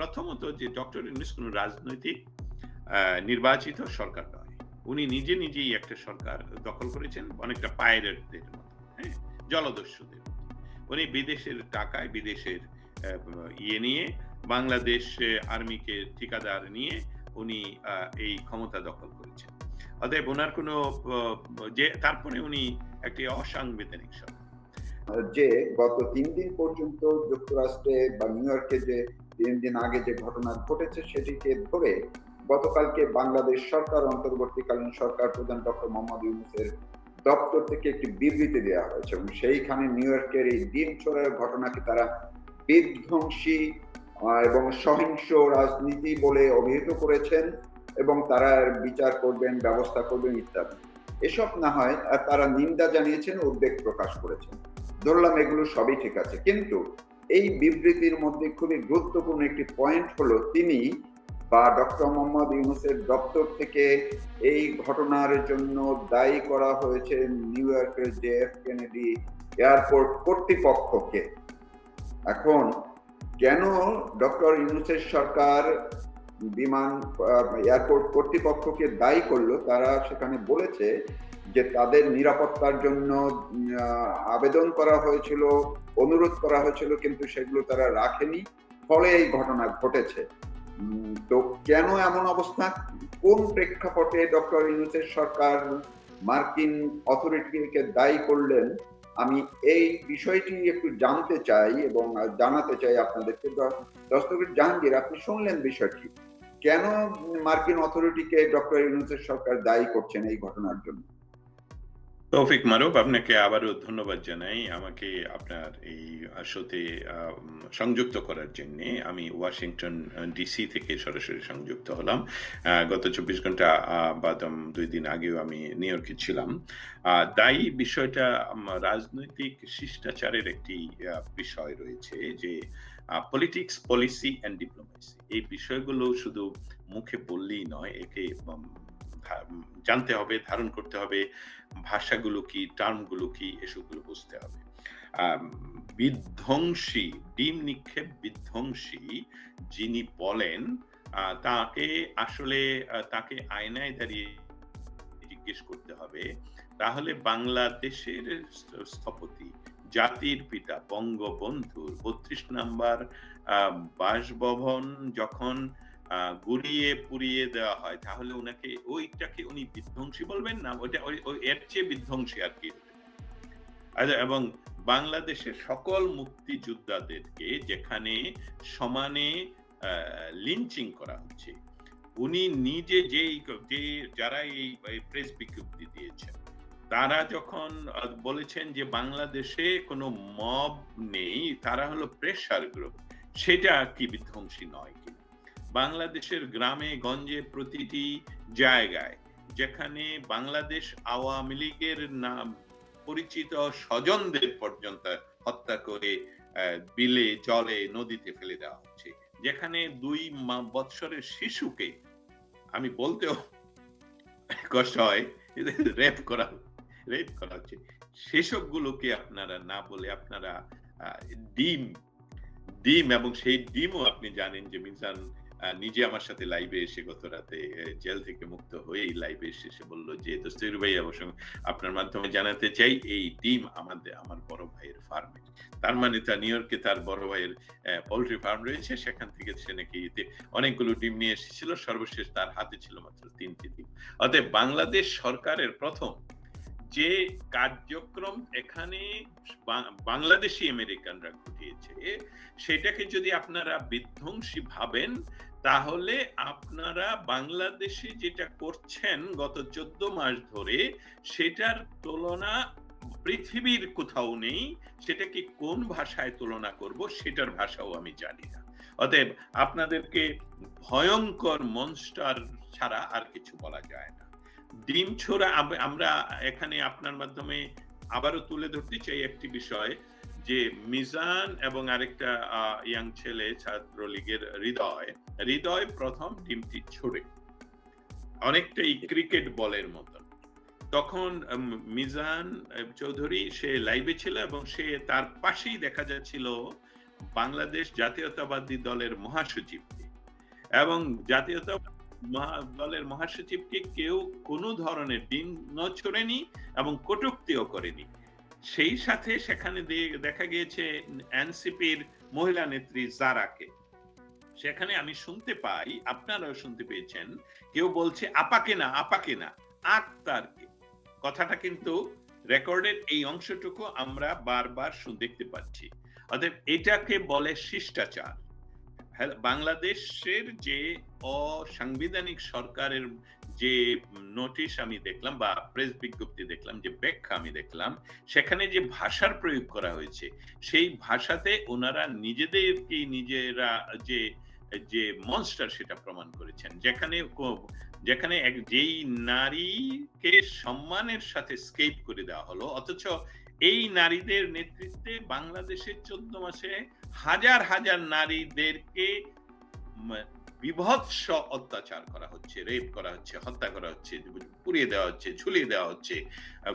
প্রথমত যে ডক্টর ইউনুস কোন রাজনৈতিক নির্বাচিত সরকার নয়। উনি নিজে নিজেই একটা সরকার দখল করেছেন, অনেকটা পাইরেটদের মতো হ্যাঁ? জলদস্যুদের উনি বিদেশের টাকায় বিদেশের ইয়ে নিয়ে, বাংলাদেশ আর্মিকে ঠিকাদার নিয়ে উনি এই ক্ষমতা দখল করেছেন। অতএব ওনার কোনো যে, তারপরে উনি একটি অসাংবিধানিক সরকার। যে গত তিন দিন পর্যন্ত যুক্তরাষ্ট্রে বা নিউ ইয়র্কে যে তিন দিন আগে যে ঘটনা ঘটেছে সেটিকে ধরে গতকালকে বাংলাদেশ সরকার, অন্তর্বর্তীকালীন সরকার প্রধান ডক্টর মোহাম্মদ ইউনুসের দপ্তর থেকে একটি বিবৃতি দেওয়া হয়েছে এবং সেইখানে নিউ ইয়র্কের এই ডিম ছোড়ার ঘটনাকে তারা বিধ্বংসী এবং সহিংস রাজনীতি বলে অভিহিত করেছেন এবং তারা বিচার করবেন, ব্যবস্থা করবেন ইত্যাদি। এসব না হয় তারা নিন্দা জানিয়েছেন, উদ্বেগ প্রকাশ করেছেন। ধরলাম এগুলো সবই ঠিক আছে। কিন্তু এই বিবৃতির মধ্যে খুবই গুরুত্বপূর্ণ একটি পয়েন্ট হলো তিনি বা ডক্টর মোহাম্মদ ইউনুসের দপ্তর থেকে এই ঘটনার জন্য দায়ী করা হয়েছে নিউ ইয়র্কের জে এফ কেনেডি এয়ারপোর্ট কর্তৃপক্ষকে। এখন কেন ডক্টর ইউনুসের সরকার বিমান এয়ারপোর্ট কর্তৃপক্ষকে দায়ী করল? তারা সেখানে বলেছে যে তাদের নিরাপত্তার জন্য আবেদন করা হয়েছিল, অনুরোধ করা হয়েছিল, কিন্তু সেগুলো তারা রাখেনি। ফলে এই ঘটনা ঘটেছে। তো কেন এমন অবস্থা? কোন প্রেক্ষাপটে ডক্টর ইউনুসের সরকার মার্কিন অথরিটিকে দায়ী করলেন? আমি এই বিষয়টি একটু জানতে চাই এবং জানাতে চাই আপনাদেরকে। দস্তগীর জাহাঙ্গীর, আপনি শুনলেন বিষয়টি? কেন মার্কিন অথরিটিকে ডক্টর ইউনুসের সরকার দায়ী করছেন এই ঘটনার জন্য? তৌফিক মারুফ, আপনাকে আবারও ধন্যবাদ জানাই আমাকে আপনার এই শোতে সংযুক্ত করার জন্য। আমি ওয়াশিংটন ডিসি থেকে সরাসরি সংযুক্ত হলাম। গত চব্বিশ ঘণ্টা বাদম দুই দিন আগেও আমি নিউ ইয়র্কে ছিলাম। দায়ী বিষয়টা রাজনৈতিক শিষ্টাচারের একটি বিষয় রয়েছে যে পলিটিক্স পলিসি অ্যান্ড ডিপ্লোমেসি এই বিষয়গুলো শুধু মুখে বললেই নয়, একে জানতে হবে, ধারণ করতে হবে, ভাষাগুলো কি, টার্মগুলো কি, এসবগুলো বুঝতে হবে। বিধ্বংসী, ডিম নিক্ষেপ বিধ্বংসী যিনি বলেন তাকে আসলে তাকে আয়নায় দাঁড়িয়ে জিজ্ঞেস করতে হবে, তাহলে বাংলাদেশের স্থপতি, জাতির পিতা, বঙ্গবন্ধুর বত্রিশ নাম্বার বাসভবন যখন গুড়িয়ে পুড়িয়ে দেওয়া হয়। তাহলে ওনাকে ওইটাকে উনি বিধ্বংসী বলবেন না ওইটা ওই এর চেয়ে বিধ্বংসী আর কি। আচ্ছা, এবং বাংলাদেশের সকল মুক্তিযোদ্ধাদেরকে যেখানে সমানে লিঞ্চিং করা হচ্ছে উনি নিজে যেই যে যারা এই প্রেস বিজ্ঞপ্তি দিয়েছেন তারা যখন বলেছেন যে বাংলাদেশে কোনো মব নেই তারা হলো প্রেশার গ্রুপ সেটা কি বিধ্বংসী নয়। বাংলাদেশের গ্রামে, গঞ্জে প্রতিটি জায়গায় যেখানে বাংলাদেশ আওয়ামী লীগের নাম পরিচিত স্বজনদের পর্যন্ত হত্যা করে বিলে, জলে, নদীতে ফেলে দেওয়া হচ্ছে, যেখানে দুই বৎসরের শিশুকে, আমি বলতেও কষ্ট হয়, রেপ করা রেপ করা হচ্ছে। সেসব গুলোকে আপনারা না বলে আপনারা ডিম ডিম এবং সেই ডিমও আপনি জানেন যে মিজান নিজে আমার সাথে লাইভে এসে গত রাতে জেল থেকে মুক্ত হয়ে লাইভে এসে এসে বলল যে, দোস্তির ভাই, অবশ্য আপনার মাধ্যমে জানাতে চাই, এই ডিম আমাদের, আমার বড় ভাইয়ের ফার্মে তার মানে তা নিউ ইয়র্কে তার বড় ভাইয়ের পোল্ট্রি ফার্ম রয়েছে, সেখান থেকে সে নাকি অনেকগুলো ডিম নিয়ে এসেছিল, সর্বশেষ তার হাতে ছিল মাত্র তিনটি ডিম। অতএব বাংলাদেশ সরকারের প্রথম যে কার্যক্রম এখানে বাংলাদেশি আমেরিকানরা ঘটিয়েছে, সেটাকে যদি আপনারা বিধ্বংসী ভাবেন তাহলে আপনারা বাংলাদেশে যেটা করছেন গত চোদ্দ মাস ধরে, সেটার তুলনা পৃথিবীর কোথাও নেই। সেটাকে কোন ভাষায় তুলনা করব সেটার ভাষাও আমি জানি না। অতএব আপনাদেরকে ভয়ঙ্কর মনস্টার ছাড়া আর কিছু বলা যায় না। ডিম ছোড়া আমরা এখানে আপনার মাধ্যমে আবারও তুলে ধরতে চাই একটি বিষয়। যে মিজান এবং আরেকটা ইয়াং ছেলে ছাত্রলীগের হৃদয় হৃদয় প্রথম ডিমটি ছড়ে। অনেকটাই ক্রিকেট বলের মতন। তখন মিজান চৌধুরী সে লাইভে ছিল এবং সে তার পাশেই দেখা যাচ্ছিল বাংলাদেশ জাতীয়তাবাদী দলের মহাসচিবকে এবং জাতীয়তা মহা- দলের মহাসচিবকে কেউ কোনো ধরনের দিন নছড়েনি এবং কটুক্তিও করেনি। সেই সাথে সেখানে দেখা গিয়েছে এনসিপির মহিলা নেত্রী জারাকে। সেখানে আমি শুনতে পাই, আপনারাও শুনতে পেয়েছেন, কেউ বলছে, আপাকে না আপাকে না, আক্তারকে। কথাটা কিন্তু রেকর্ডের এই অংশটুকু আমরা বারবার দেখতে পাচ্ছি। অতএব এটাকে বলে শিষ্টাচার। বাংলাদেশের যে অসাংবিধানিক সরকারের যে নোটিশ আমি দেখলাম বা প্রেস বিজ্ঞপ্তি দেখলাম, যে ব্যাখ্যা আমি দেখলাম, সেখানে যে ভাষার প্রয়োগ করা হয়েছে, সেই ভাষাতে ওনারা নিজেদেরকে নিজেরা যে যে মনস্টার সেটা প্রমাণ করেছেন। যেখানে যেখানে এক, যেই নারীকে সম্মানের সাথে স্কেপ করে দেওয়া হলো, অথচ এই নারীদের নেতৃত্বে বাংলাদেশের চোদ্দ মাসে হাজার হাজার নারীদেরকে বিভৎস অত্যাচার করা হচ্ছে রেপ করা হচ্ছে, হত্যা করা হচ্ছে, পুড়িয়ে দেওয়া হচ্ছে, ঝুলিয়ে দেওয়া হচ্ছে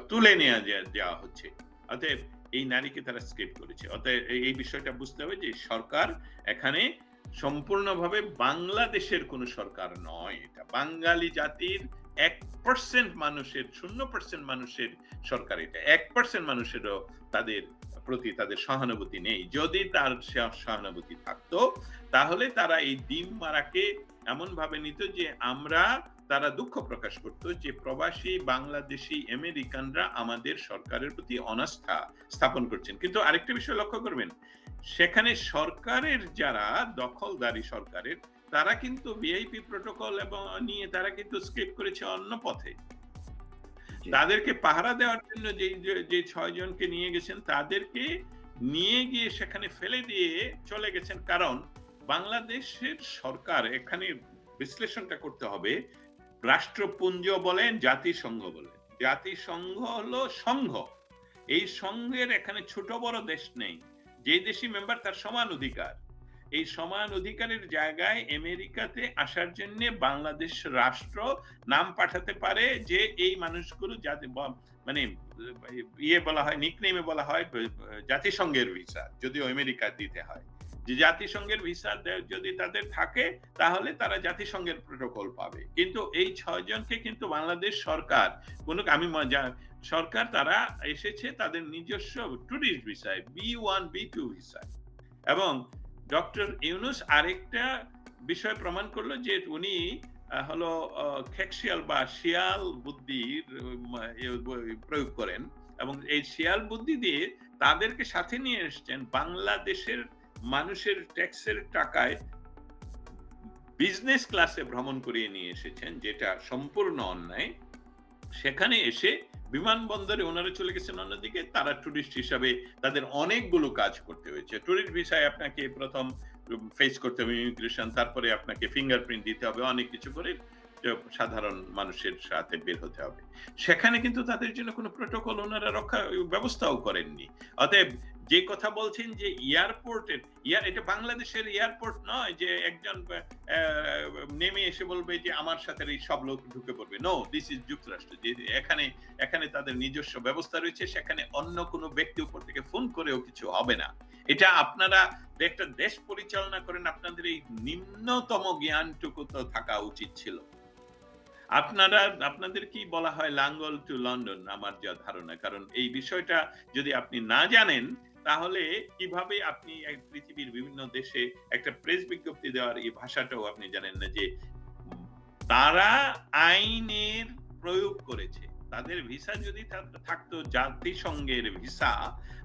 তুলে নেওয়া দেওয়া হচ্ছে। অতএব এই নারীকে তারা স্কেপ করেছে। অতএব এই বিষয়টা বুঝতে হবে যে সরকার এখানে সম্পূর্ণভাবে বাংলাদেশের কোন সরকার নয়। এটা বাঙালি জাতির এক পার্সেন্ট মানুষের, শূন্য পার্সেন্ট মানুষের সরকার এটা। এক পার্সেন্ট মানুষেরও তাদের প্রতি তাদের সহানুভূতি নেই যদি তার সহানুভূতি থাকতো, তাহলে তারা এই ডিম মারাকে এমন ভাবে নিত যে আমরা তারা দুঃখ প্রকাশ করত যে প্রবাসী বাংলাদেশি আমেরিকানরা আমাদের সরকারের প্রতি অনাস্থা স্থাপন করছেন কিন্তু আরেকটা বিষয় লক্ষ্য করবেন, সেখানে সরকারের যারা দখলদারি সরকারের, তারা কিন্তু ভিআইপি প্রোটোকল এবং নিয়ে তারা কিন্তু স্কেপ করেছে অন্য পথে। তাদেরকে পাহারা দেওয়ার জন্য যে যে ছয় জনকে নিয়ে গেছেন, তাদেরকে নিয়ে গিয়ে সেখানে ফেলে দিয়ে চলে গেছেন। কারণ বাংলাদেশের সরকার এখানে বিশ্লেষণটা করতে হবে, রাষ্ট্রপুঞ্জ বলেন, জাতিসংঘ বলেন। জাতিসংঘ হলো সংঘ। এই সংঘের এখানে ছোট বড় দেশ নেই। যে দেশি মেম্বার তার সমান অধিকার। এই সমান অধিকারের জায়গায় আমেরিকাতে আসার জন্য বাংলাদেশ রাষ্ট্র নাম পাঠাতে পারে যে এই মানুষগুলো যাতে মানে ইয়ে বলা হয় নিকনেমে বলা হয় জাতিসংঘের ভিসা যদিও আমেরিকা দিতে হয়। যে জাতিসংঘের ভিসা যদি তাদের থাকে, তাহলে তারা জাতিসংঘের প্রোটোকল পাবে। কিন্তু এই ছয় জনকে কিন্তু বাংলাদেশ সরকার, কোনো, আমি সরকার তারা এসেছে তাদের নিজস্ব টুরিস্ট ভিসায় বি ওয়ান বি টু ভিসায় এবং ডক্টর ইউনুস আরেকটা বিষয় প্রমাণ করল যে উনি হলো খেকশিয়াল বা শিয়াল বুদ্ধির প্রয়োগ করেন এবং এই শিয়াল বুদ্ধি দিয়ে তাদেরকে সাথে নিয়ে এসছেন বাংলাদেশের মানুষের ট্যাক্সের টাকায় বিজনেস ক্লাসে ভ্রমণ করিয়ে নিয়ে এসেছেন, যেটা সম্পূর্ণ অন্যায়। সেখানে এসে বিমানবন্দরে ওনারা চলে গেছেন অন্যদিকে, তারা টুরিস্ট হিসাবে তাদের অনেকগুলো কাজ করতে হয়েছে। টুরিস্ট ভিসায় আপনাকে প্রথম ফেস করতে হবে ইমিগ্রেশন তারপরে আপনাকে ফিঙ্গারপ্রিন্ট দিতে হবে, অনেক কিছু করে সাধারণ মানুষের সাথে বের হতে হবে। সেখানে কিন্তু তাদের জন্য কোনো প্রোটোকল ওনারা রক্ষা, ব্যবস্থাও করেননি। অতএব যে কথা বলছেন যে এয়ারপোর্টের ইয়ার এটা বাংলাদেশের এয়ারপোর্ট নয় যে একজন নেমে এসে বলবে যে আমার সাথে এই সব লোক ঢুকে পড়বে। নো দিস ইজ যুক্তরাষ্ট্র। যে, এখানে এখানে তাদের নিজস্ব ব্যবস্থা রয়েছে, সেখানে অন্য কোনো ব্যক্তি উপর থেকে ফোন করেও কিছু হবে না। এটা আপনারা একটা দেশ পরিচালনা করেন, আপনাদের এই নিম্নতম জ্ঞানটুকু তো থাকা উচিত ছিল। আপনারা, আপনাদের কি বলা হয় লাঙ্গল টু লন্ডন? আমার যা ধারণা। কারণ এই বিষয়টা যদি আপনি না জানেন তাহলে কীভাবে আপনি এক পৃথিবীর বিভিন্ন দেশে একটা প্রেস বিজ্ঞপ্তি দেওয়ার এই ভাষাটাও আপনি জানেন না যে তারা আইনের প্রয়োগ করেছে? তাদের ভিসা যদি থাকতো জাতিসংঘের ভিসা,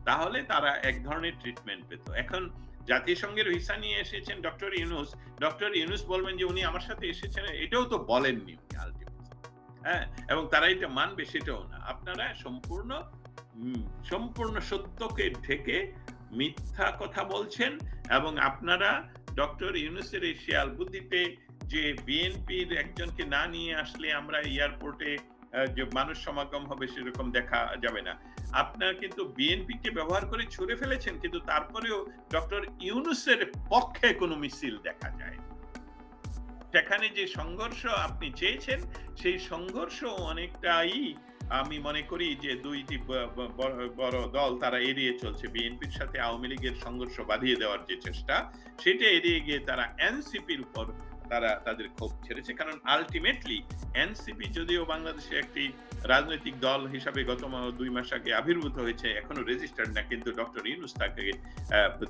তাহলে তারা এক ধরনের ট্রিটমেন্ট পেত। এখন জাতিসংঘের ভিসা নিয়ে এসেছেন ডক্টর ইউনুস। ডক্টর ইউনুস বলবেন যে উনি আমার সাথে এসেছেন, এটাও তো বলেননি উনি আলটিমেটলি হ্যাঁ? এবং তারা এটা মানবে, সেটাও না। আপনারা সম্পূর্ণ সম্পূর্ণ সত্যকে ঢেকে মিথ্যা কথা বলছেন এবং আপনারা ডক্টর ইউনুসের এই শেয়াল বুদ্ধিতে যে বিএনপির একজনকে না নিয়ে আসলে আমরা এয়ারপোর্টে যে মানুষ সমাগম হবে সেরকম দেখা যাবে না। আপনার কিন্তু বিএনপি কে ব্যবহার করে ছুড়ে ফেলেছেন, কিন্তু তারপরেও ডক্টর ইউনুসের পক্ষে কোনো মিছিল দেখা যায় সেখানে যে সংঘর্ষ আপনি চেয়েছেন, সেই সংঘর্ষ অনেকটাই আমি মনে করি যে দুইটি বড় দল তারা এড়িয়ে চলছে। বিএনপির সাথে আওয়ামী লীগের সংঘর্ষ বাঁধিয়ে দেওয়ার যে চেষ্টা, সেটা এড়িয়ে গিয়ে তারা এনসিপির উপর তারা তাদের ক্ষোভ ছেড়েছে। কারণ আলটিমেটলি এনসিপি যদিও বাংলাদেশে একটি রাজনৈতিক দল হিসাবে গত দুই মাস আগে আবির্ভূত হয়েছে, এখনও রেজিস্টার্ড না, কিন্তু ডক্টর ইউনুস তাকে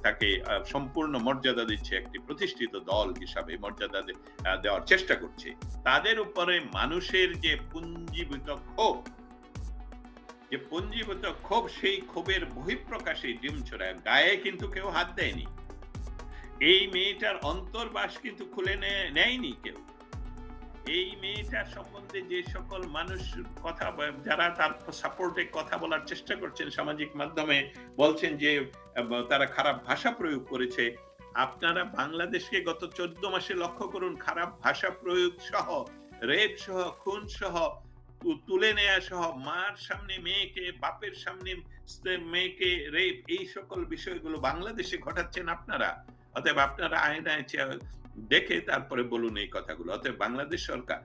তাকে সম্পূর্ণ মর্যাদা দিচ্ছে একটি প্রতিষ্ঠিত দল হিসাবে মর্যাদা দেওয়ার চেষ্টা করছে। তাদের উপরে মানুষের যে পুঞ্জীভূত ক্ষোভ যে পুঞ্জীভূত ক্ষোভ, সেই ক্ষোভের বহিঃপ্রকাশে ডিম ছড়ায়। গায়ে কিন্তু কেউ হাত দেয়নি। এই মেয়েটার অন্তর্বাস কিন্তু খুলে নেয়নি কেউ। এই মেয়েটার সম্বন্ধে যে সকল মানুষ কথা যারা তার সাপোর্টে কথা বলার চেষ্টা করছেন সামাজিক মাধ্যমে, বলছেন যে তারা খারাপ ভাষা প্রয়োগ করেছে। আপনারা বাংলাদেশকে গত চোদ্দ মাসে লক্ষ্য করুন, খারাপ ভাষা প্রয়োগ সহ, রেপ সহ, খুন সহ তুলে নেয়া সহ মার সামনে মেয়েকে, বাপের সামনে মেয়েকে রেপ, এই সকল বিষয়গুলো বাংলাদেশে ঘটাচ্ছেন আপনারা। অতএব আপনারা আয়নায় দেখে তারপরে বলুন এই কথাগুলো। অতএব বাংলাদেশ সরকার,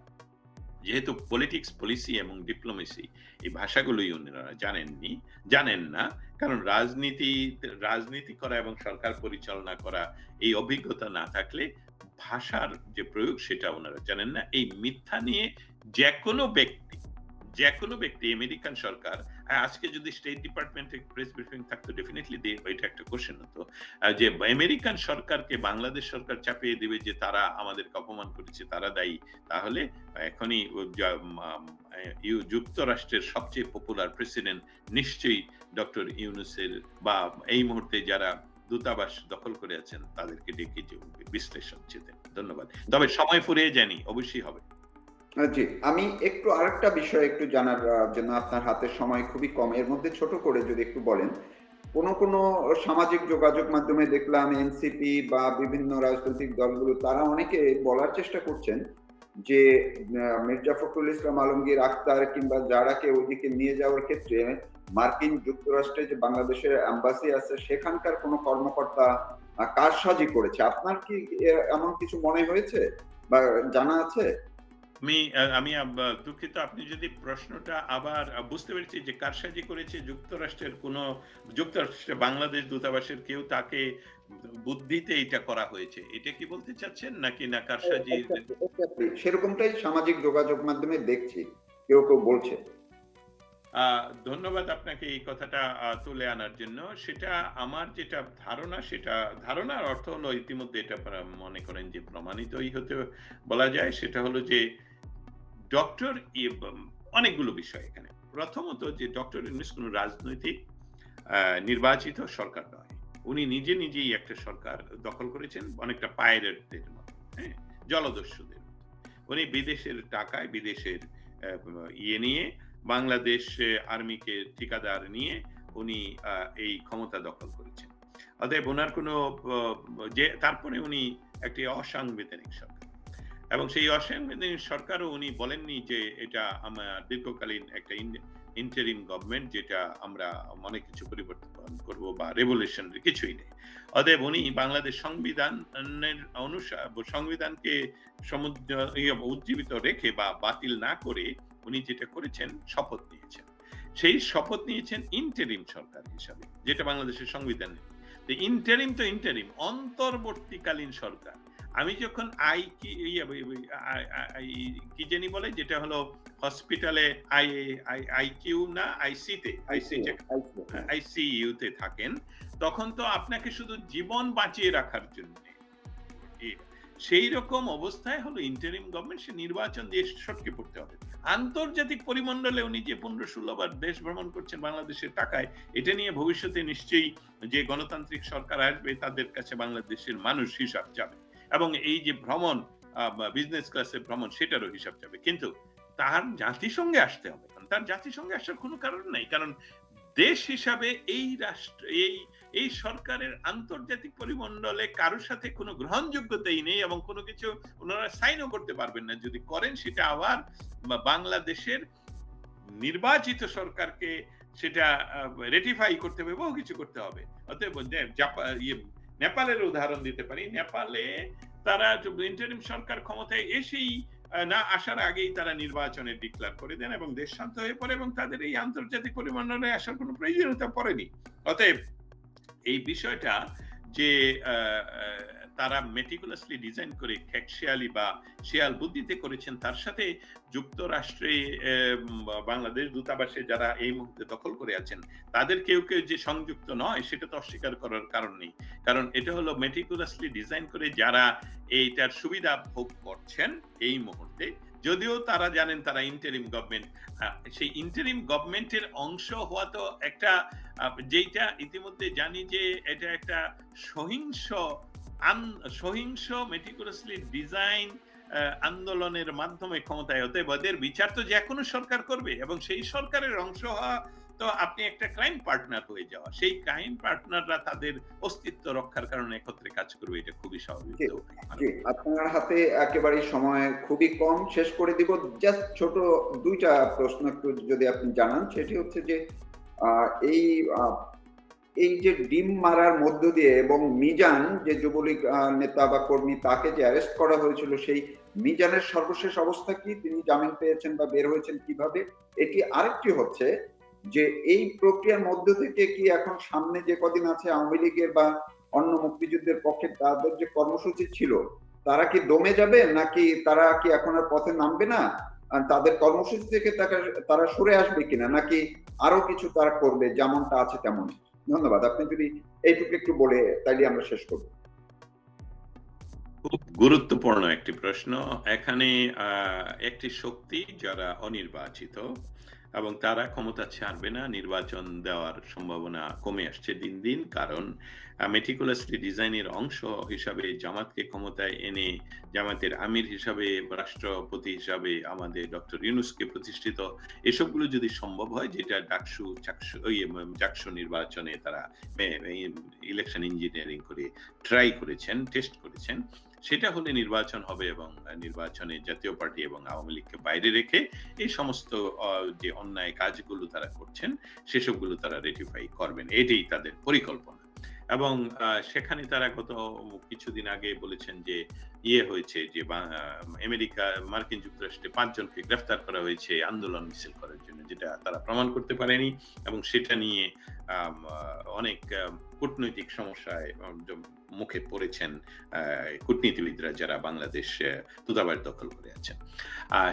যেহেতু পলিটিক্স পলিসি এবং ডিপ্লোমেসি এই ভাষাগুলোই ওনারা জানেননি, জানেন না, কারণ রাজনীতি রাজনীতি করা এবং সরকার পরিচালনা করা এই অভিজ্ঞতা না থাকলে ভাষার যে প্রয়োগ সেটা ওনারা জানেন না। এই মিথ্যা নিয়ে যে কোনো ব্যক্তি যে কোনো ব্যক্তি আমেরিকান সরকার আজকে যদি স্টেট ডিপার্টমেন্টে প্রেস ব্রিফিং থাকতো ডেফিনেটলি এটা একটা কোশ্চেন হতো। যে আমেরিকান সরকারকে বাংলাদেশ সরকার চাপিয়ে দিবে যে তারা আমাদেরকে অপমান করেছে, তারা দায়ী, তাহলে এখনই যুক্তরাষ্ট্রের সবচেয়ে পপুলার প্রেসিডেন্ট নিশ্চয়ই ডক্টর ইউনুসের বা এই মুহূর্তে যারা দূতাবাস দখল করে আছেন, তাদেরকে ডেকে যে বিশ্লেষণ চেতেন। ধন্যবাদ। তবে সময় ফুরিয়ে জানি অবশ্যই হবে। জি। আমি একটু আরেকটা বিষয় একটু জানার জন্য আপনার হাতে সময় খুবই কম। এর মধ্যে ছোট করে যদি একটু বলেন, কোন কোন সামাজিক যোগাযোগ মাধ্যমে দেখলাম এনসিপি বা বিভিন্ন রাজনৈতিক দলগুলো, তারা অনেকে বলার চেষ্টা করছেন যে মির্জা ফখরুল ইসলাম আলমগীর আক্তার কিংবা যারাকে ওইদিকে নিয়ে যাওয়ার ক্ষেত্রে মার্কিন যুক্তরাষ্ট্রে যে বাংলাদেশের অ্যাম্বাসি আছে, সেখানকার কোনো কর্মকর্তা কারসাজি করেছে। আপনার কি এমন কিছু মনে হয়েছে বা জানা আছে? আমি আমি দুঃখিত আপনি যদি প্রশ্নটা আবার বুঝতে পেরেছি যে কারসাজি করেছে যুক্তরাষ্ট্রের কোন যুক্তরাষ্ট্রে বাংলাদেশ দূতাবাসের কেউ তাকে বুদ্ধিতে এটা করা হয়েছে। এটা কি বলতে চাচ্ছেন নাকি না কারসাজি? সেরকমটাই সামাজিক যোগাযোগ মাধ্যমে দেখছি কেউ কেউ বলছে। ধন্যবাদ আপনাকে এই কথাটা তুলে আনার জন্য। সেটা আমার যেটা ধারণা সেটা ধারণার অর্থ হলো ইতিমধ্যে এটা মনে করেন যে প্রমাণিতই হতে বলা যায়। সেটা হলো যে ডক্টর অনেকগুলো বিষয় এখানে। প্রথমত যে ডক্টর ইউনুস কোনো রাজনৈতিক নির্বাচিত সরকার নয়। উনি নিজে নিজেই একটা সরকার দখল করেছেন, অনেকটা পাইরেটদের মতো হ্যাঁ? জলদস্যুদের উনি বিদেশের টাকায় বিদেশের ইয়ে নিয়ে, বাংলাদেশ আর্মিকে ঠিকাদার নিয়ে উনি এই ক্ষমতা দখল করেছেন। অতএব ওনার কোনো যে, তারপরে উনি একটি অসাংবিধানিক সরকার। এবং সেই অসাংবিধানিক সরকারও উনি বলেননি যে এটা আমার দীর্ঘকালীন একটা ইন্টারিম গভর্নমেন্ট যেটা আমরা অনেক কিছু পরিবর্তন করব বা রেভলিউশন কিছুই নেই। অতএব উনি বাংলাদেশ সংবিধানের অনুসার সংবিধানকে সমুদ্র ইয়ে, উজ্জীবিত রেখে বা বাতিল না করে উনি যেটা করেছেন শপথ নিয়েছেন। সেই শপথ নিয়েছেন ইন্টারিম সরকার হিসাবে যেটা বাংলাদেশের সংবিধান ইন্টারিম তো ইন্টারিম অন্তর্বর্তীকালীন সরকার। আমি যখন আই কি ইয়ে, কি জানি বলে যেটা হলো হসপিটালে আই আই আই কিউ না আইসিতে আইসি আইসিইউতে থাকেন। তখন তো আপনাকে শুধু জীবন বাঁচিয়ে রাখার জন্য। সেই রকম অবস্থায় হলো ইন্টারিম গভর্নমেন্ট সে নির্বাচন দিয়ে সটকে পড়তে হবে। আন্তর্জাতিক পরিমণ্ডলে উনি যে পনেরো ষোলো বার দেশ ভ্রমণ করছেন বাংলাদেশের টাকায় এটা নিয়ে ভবিষ্যতে নিশ্চয়ই যে গণতান্ত্রিক সরকার আসবে তাদের কাছে বাংলাদেশের মানুষ হিসাব যাবে এবং এই যে ভ্রমণ বিজনেস ক্লাসের ভ্রমণ, সেটারও হিসাব যাবে। কিন্তু তার জাতিসংঘে আসতে হবে। তার জাতিসংঘে আসার কোনো কারণ নেই। কারণ দেশ হিসাবে এই রাষ্ট্র, এই এই সরকারের আন্তর্জাতিক পরিমণ্ডলে কারোর সাথে কোনো গ্রহণযোগ্যতাই নেই এবং কোনো কিছু ওনারা সাইনও করতে পারবেন না। যদি করেন, সেটা আবার বাংলাদেশের নির্বাচিত সরকারকে সেটা রেটিফাই করতে হবে, বহু কিছু করতে হবে। অতএব নেপালের উদাহরণ দিতে পারি। নেপালে তারা ইন্টারিম সরকার ক্ষমতায় এসেই না আসার আগেই তারা নির্বাচনে ডিক্লার করে দেন এবং দেশ শান্ত হয়ে পড়ে এবং তাদের এই আন্তর্জাতিক পরিমণ্ডলে আসার কোনো প্রয়োজনীয়তা পড়েনি। অতএব এই বিষয়টা যে তারা মেটিকুলাসলি ডিজাইন করে খেকশিয়ালি বা শেয়াল বুদ্ধিতে করেছেন, তার সাথে যুক্তরাষ্ট্রে বাংলাদেশ দূতাবাসে যারা এই মুহূর্তে দখল করে আছেন, তাদের কেউ কেউ যে সংযুক্ত নয়, সেটা তো অস্বীকার করার কারণ নেই। কারণ এটা হলো মেটিকুলাসলি ডিজাইন করে যারা এইটার সুবিধা ভোগ করছেন এই মুহূর্তে। যদিও তারা জানেন তারা ইন্টারিম গভর্নমেন্ট সেই ইন্টারিম গভর্নমেন্টের অংশ হওয়া তো একটা যেইটা ইতিমধ্যে জানি যে এটা একটা সহিংস সহিংস মেটিকুলাসলি ডিজাইন আন্দোলনের মাধ্যমে ক্ষমতায় অতএব ওদের বিচার তো যে কোনো সরকার করবে এবং সেই সরকারের অংশ হওয়া তো আপনি একটা ক্রাইম পার্টনার হয়ে যাওয়া। সেই ক্রাইম পার্টনাররা তাদের অস্তিত্ব রক্ষার কারণে একত্রে কাজ করবে এটা খুবই স্বাভাবিক। আপনার হাতে একেবারে সময় খুবই কম। শেষ করে দিব জাস্ট ছোট দুইটা প্রশ্ন একটু যদি আপনি জানান। সেটি হচ্ছে যে আহ, এই এই যে ডিম মারার মধ্য দিয়ে এবং মিজান, যে যুবলীগ নেতা বা কর্মী তাকে যে অ্যারেস্ট করা হয়েছিল, সেই মিজানের সর্বশেষ অবস্থা কি? তিনি জামিন পেয়েছেন বা বের হয়েছেন কীভাবে? এটি আরেকটি হচ্ছে যে এই প্রক্রিয়ার মধ্য থেকে কি এখন সামনে যে কদিন আছে আওয়ামী লীগের বা অন্য মুক্তিযুদ্ধের পক্ষে তাদের যে কর্মসূচি ছিল, তারা কি দমে যাবে? নাকি তারা কি এখন আর পথে নামবে না? তাদের কর্মসূচি থেকে তারা সরে আসবে কিনা? নাকি আরও কিছু তারা করবে, যেমনটা আছে তেমন ধন্যবাদ। আপনি যদি এইটুকু একটু বলে তাইলে আমরা শেষ করব। খুব গুরুত্বপূর্ণ একটি প্রশ্ন। এখানে একটি শক্তি যারা অনির্বাচিত এবং তারা ক্ষমতা ছাড়বে না, নির্বাচন দেওয়ার সম্ভাবনা কমে আসছে দিন দিন, কারণ মেটিকুলাসলি ডিজাইনের অংশ হিসাবে জামাতকে ক্ষমতায় এনে জামাতের আমির হিসাবে, রাষ্ট্রপতি হিসাবে আমাদের ডক্টর ইউনুসকে প্রতিষ্ঠিত, এসবগুলো যদি সম্ভব হয়, যেটা ডাকসু, চাকসু, ওই চাকসু নির্বাচনে তারা ইলেকশন ইঞ্জিনিয়ারিং করে ট্রাই করেছেন টেস্ট করেছেন সেটা হলে নির্বাচন হবে এবং নির্বাচনে জাতীয় পার্টি এবং আওয়ামী লীগকে বাইরে রেখে এই সমস্ত যে অন্যায় কাজগুলো তারা করছেন, সেসবগুলো তারা রেটিফাই করবেন। এটাই তাদের পরিকল্পনা। এবং সেখানে তারা গত কিছুদিন আগে বলেছেন যে ইয়ে হয়েছে যে আমেরিকা, মার্কিন যুক্তরাষ্ট্রে পাঁচজনকে গ্রেফতার করা হয়েছে আন্দোলন মিছিল করার জন্য, যেটা তারা প্রমাণ করতে পারেনি এবং সেটা নিয়ে অনেক কূটনৈতিক সমস্যায় মুখে পড়েছেন কূটনীতিবিদরা যারা বাংলাদেশ দূতাবাস দখল করে আছেন।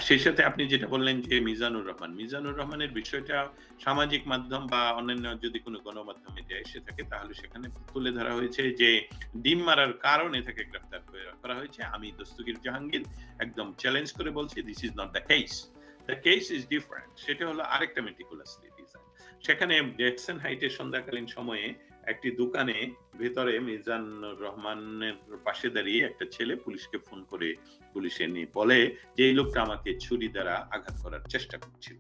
সেই সাথে আপনি যেটা বললেন যে মিজানুর রহমান, মিজানুর রহমানের বিষয়টা সামাজিক মাধ্যম বা অন্যান্য যদি কোনো গণমাধ্যমে যে এসে থাকে, তাহলে সেখানে তুলে ধরা হয়েছে যে ডিম মারার কারণে তাকে গ্রেফতার করে- হয়েছে। আমি দস্তগীর জাহাঙ্গীর একদম চ্যালেঞ্জ করে বলছি this is not the case the case is different সেটা হলো আরেকটা মেটিকুলাসলি সেখানে জ্যাকসন হাইটের সন্ধ্যাকালীন সময়ে একটি দোকানে ভেতরে মিজান রহমানের পাশে দাঁড়িয়ে একটা ছেলে পুলিশকে ফোন করে পুলিশে নিয়ে বলে যে, এই লোকটা আমাকে ছুরি দ্বারা আঘাত করার চেষ্টা করছিল।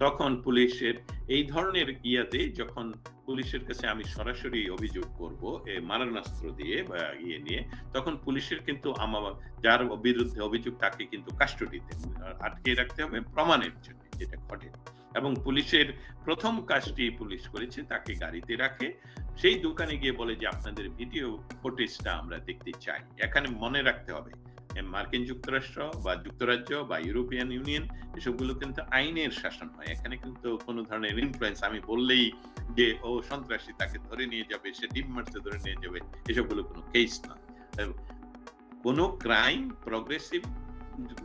তখন পুলিশের এই ধরনের ইয়াতে যখন পুলিশের কাছে আমি সরাসরি অভিযোগ করব, এ মারণাস্ত্র দিয়ে বা ইয়ে নিয়ে, তখন পুলিশের কিন্তু আমার, যার বিরুদ্ধে অভিযোগ, তাকে কিন্তু কাস্টডিতে আটকে রাখতে হবে প্রমাণের জন্য। যেটা ঘটে। এবং পুলিশের প্রথম কাজটি পুলিশ করেছে, তাকে গাড়িতে রাখে। সেই দোকানে গিয়ে বলে যে, আপনাদের ভিডিও ফুটেজটা আমরা দেখতে চাই। এখানে মনে রাখতে হবে মার্কিন যুক্তরাষ্ট্র বা যুক্তরাজ্য বা ইউরোপিয়ান ইউনিয়ন, এসবগুলো কিন্তু আইনের শাসন হয় এখানে কিন্তু কোনো ধরনের ইনফ্লুয়েন্স আমি বললেই যে, ও সন্ত্রাসী তাকে ধরে নিয়ে যাবে, সে ডিম মারতে ধরে নিয়ে যাবে, এসবগুলো কোনো কেস না কোনো ক্রাইম প্রগ্রেসিভ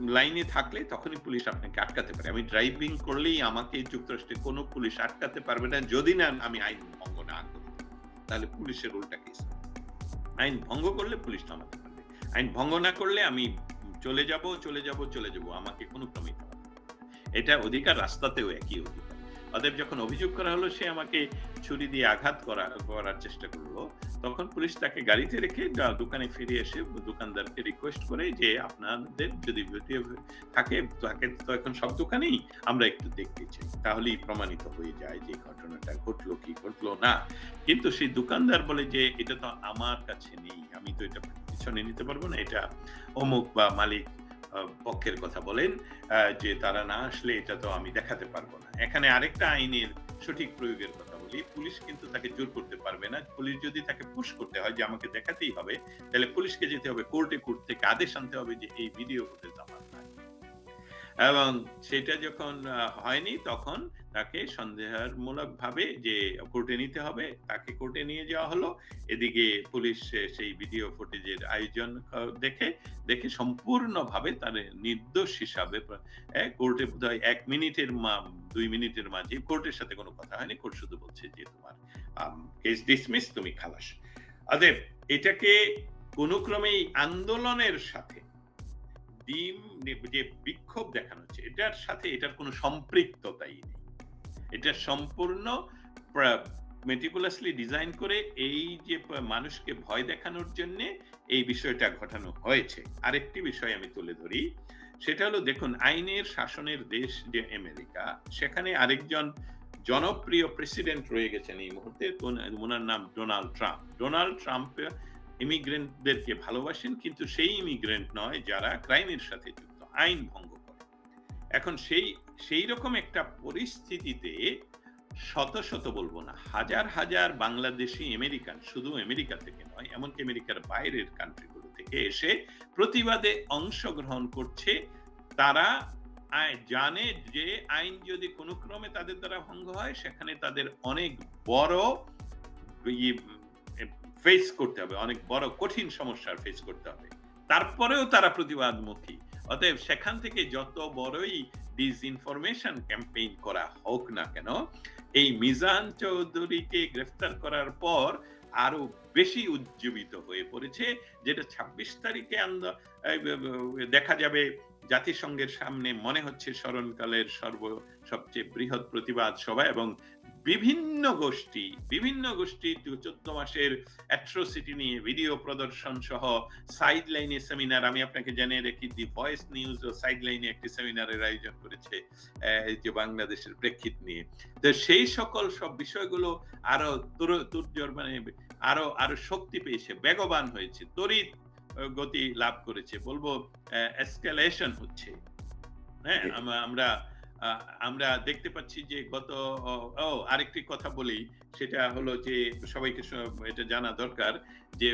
লাইনে থাকলে তখনই পুলিশ আপনাকে আটকাতে পারে। আমি ড্রাইভিং করলেই আমাকে যুক্তরাষ্ট্রে কোনো পুলিশ আটকাতে পারবে না। যদি না, আমি আইন ভঙ্গ না করি তাহলে পুলিশের উল্টা কেস আইন ভঙ্গ করলে পুলিশ থামাতে পারবে। আইন ভঙ্গ না করলে আমি চলে যাব চলে যাব চলে যাব। আমাকে কোনো ক্রমেই এটা অধিকার রাস্তাতেও একই অধিকার। অতএব যখন অভিযোগ করা হলো, সে আমাকে ছুরি দিয়ে আঘাত করা, করার চেষ্টা করল তখন পুলিশ তাকে গাড়িতে রেখে দোকানে ফিরে এসে দোকানদারকে রিকোয়েস্ট করে যে আপনাদের যদি থাকে, তাকে তো এখন সব দোকানেই আমরা একটু দেখতে চাই। তাহলেই প্রমাণিত হয়ে যায় যে ঘটনাটা ঘটলো কি ঘটলো না। কিন্তু সেই দোকানদার বলে যে, এটা তো আমার কাছে নেই, আমি তো এটা পিছনে নিতে পারব না। এটা অমুক বা মালিক পক্ষের কথা বলেন যে তারা না আসলে এটা তো আমি দেখাতে পারব না। এখানে আরেকটা আইনের সঠিক প্রয়োগের কথা বলি পুলিশ কিন্তু তাকে জোর করতে পারবে না পুলিশ যদি তাকে পুশ করতে হয় যে আমাকে দেখাতেই হবে, তাহলে পুলিশকে যেতে হবে কোর্টে কোর্ট থেকে আদেশ আনতে হবে যে এই ভিডিও ফুটেজ আমার। এবং সেটা যখন হয়নি তখন তাকে সন্দেহমূলকভাবে যে কোর্টে নিতে হবে, তাকে কোর্টে নিয়ে যাওয়া হলো। এদিকে পুলিশ সেই ভিডিও ফুটেজের আয়োজন দেখে, দেখে সম্পূর্ণভাবে তার নির্দোষ হিসাবে কোর্টে বোধহয় ১ মিনিটের মা ২ মিনিটের মাঝে কোর্টের সাথে কোনো কথা হয়নি। কোর্ট শুধু বলছে যে তোমার কেস ডিসমিস তুমি খালাস। অতএব এটাকে কোন ক্রমেই আন্দোলনের সাথে ডিম যে বিক্ষোভ দেখানো হচ্ছে এটার সাথে এটার কোনো সম্পৃক্ততাই নেই। এটা সম্পূর্ণ প্রা meticulously ডিজাইন করে এই যে মানুষকে ভয় দেখানোর জন্যে এই বিষয়টা ঘটানো হয়েছে। আরেকটি বিষয় আমি তুলে ধরি। সেটা হলো দেখুন আইনের শাসনের দেশ যে আমেরিকা, সেখানে আরেকজন জনপ্রিয় প্রেসিডেন্ট রয়ে গেছেন এই মুহূর্তে। ওনার নাম ডোনাল্ড ট্রাম্প। ডোনাল্ড ট্রাম্প ইমিগ্রেন্টদেরকে ভালোবাসেন কিন্তু সেই ইমিগ্রেন্ট নয় যারা ক্রাইমের সাথে যুক্ত, আইন ভঙ্গ করে। এখন সেই সেই রকম একটা পরিস্থিতিতে শত, শত বলব না, হাজার, হাজার বাংলাদেশি আমেরিকান শুধু আমেরিকা থেকে নয়, এমনকি আমেরিকার বাইরের কান্ট্রিগুলো থেকে এসে প্রতিবাদে অংশগ্রহণ করছে। তারা জানে যে আইন যদি কোন ক্রমে তাদের দ্বারা ভঙ্গ হয় সেখানে তাদের অনেক বড় ফেস করতে হবে। অনেক বড় কঠিন সমস্যার ফেস করতে হবে। তারপরেও তারা প্রতিবাদমুখী। অতএব সেখান থেকে যত বড়ই ডিসইনফরমেশন ক্যাম্পেইন করা হোক না কেন, এই মিজান চৌধুরীকে গ্রেফতার করার পর আরও বেশি উজ্জীবিত হয়ে পড়েছে। যেটা ২৬ তারিখে দেখা যাবে জাতিসংঘের সামনে মনে হচ্ছে স্মরণকালের সর্ব সবচেয়ে বৃহৎ প্রতিবাদ সভা এবং বিভিন্ন গোষ্ঠী, বিভিন্ন গোষ্ঠী ১৪ মাসের অ্যাট্রোসিটি নিয়ে ভিডিও প্রদর্শন সহ সাইড লাইনে সেমিনার আমি আপনাকে জানিয়ে রাখি দি ভয়েস নিউজ ও সাইড লাইনে একটি সেমিনারের আয়োজন করেছে যে বাংলাদেশের প্রেক্ষিত নিয়ে। তো সেই সকল সব বিষয়গুলো আরও তুর মানে আরও, আরও শক্তি পেয়েছে, বেগবান হয়েছে, তড়িৎ গতি লাভ করেছে। বলব এসকেলেশন হচ্ছে। হ্যাঁ? আমরা আমরা দেখতে পাচ্ছি যে গত, ও আরেকটি কথা বলি। সেটা হলো যে সবাইকে এটা জানা দরকার যে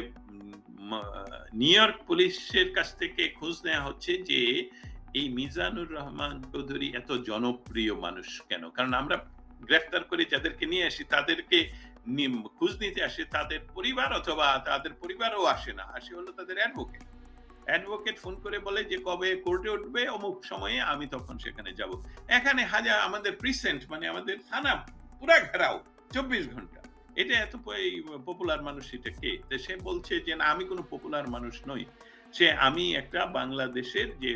নিউ ইয়র্ক পুলিশের কাছ থেকে খোঁজ নেওয়া হচ্ছে যে, এই মিজানুর রহমান চৌধুরী এত জনপ্রিয় মানুষ কেন? কারণ আমরা গ্রেফতার করে যাদেরকে নিয়ে আসি, তাদেরকে খোঁজ নিতে আসে, তাদের পরিবার অথবা তাদের পরিবারও আসে না। আসে হলো তাদের অ্যাডভোকেট। অ্যাডভোকেট ফোন করে বলে যে, কবে কোর্টে উঠবে অমুক সময়ে আমি তখন সেখানে যাব। এখানে হাজার, আমাদের প্রিসেন্ট মানে আমাদের থানা পুরা ঘেরাও ২৪ ঘণ্টা। এটা এত পপুলার মানুষ এটা কে? সে বলছে যে, না, আমি কোনো পপুলার মানুষ নই। সে আমি একটা বাংলাদেশের যে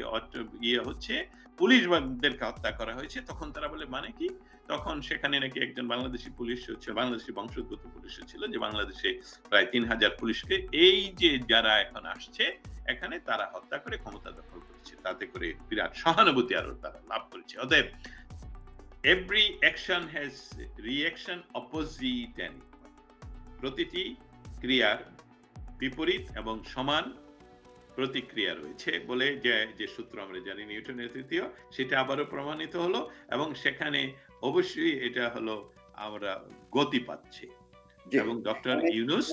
ইয়ে হচ্ছে পুলিশ বাদেরকে হত্যা করা হয়েছে। তখন তারা বলে মানে কি? তখন সেখানে নাকি একজন বাংলাদেশী পুলিশ হচ্ছে, বাংলাদেশী বংশোদ্ভূত পুলিশ ছিল যে বাংলাদেশে প্রায় ৩০০০ পুলিশকে এই যে যারা এখন আসছে, এখানে তারা হত্যা করে ক্ষমতা দখল করেছে। তাতে করে বিরাট সহানুভূতি আরও তারা লাভ করেছে। অতএব every action has reaction opposite প্রতিটি ক্রিয়ার বিপরীত এবং সমান প্রতিক্রিয়া রয়েছে বলে যে, যে সূত্র আমরা জানি নিউটনের তৃতীয় সেটা আবারও প্রমাণিত হলো এবং সেখানে অবশ্যই এটা হলো আমরা গতি পাচ্ছি এবং ডক্টর ইউনুস।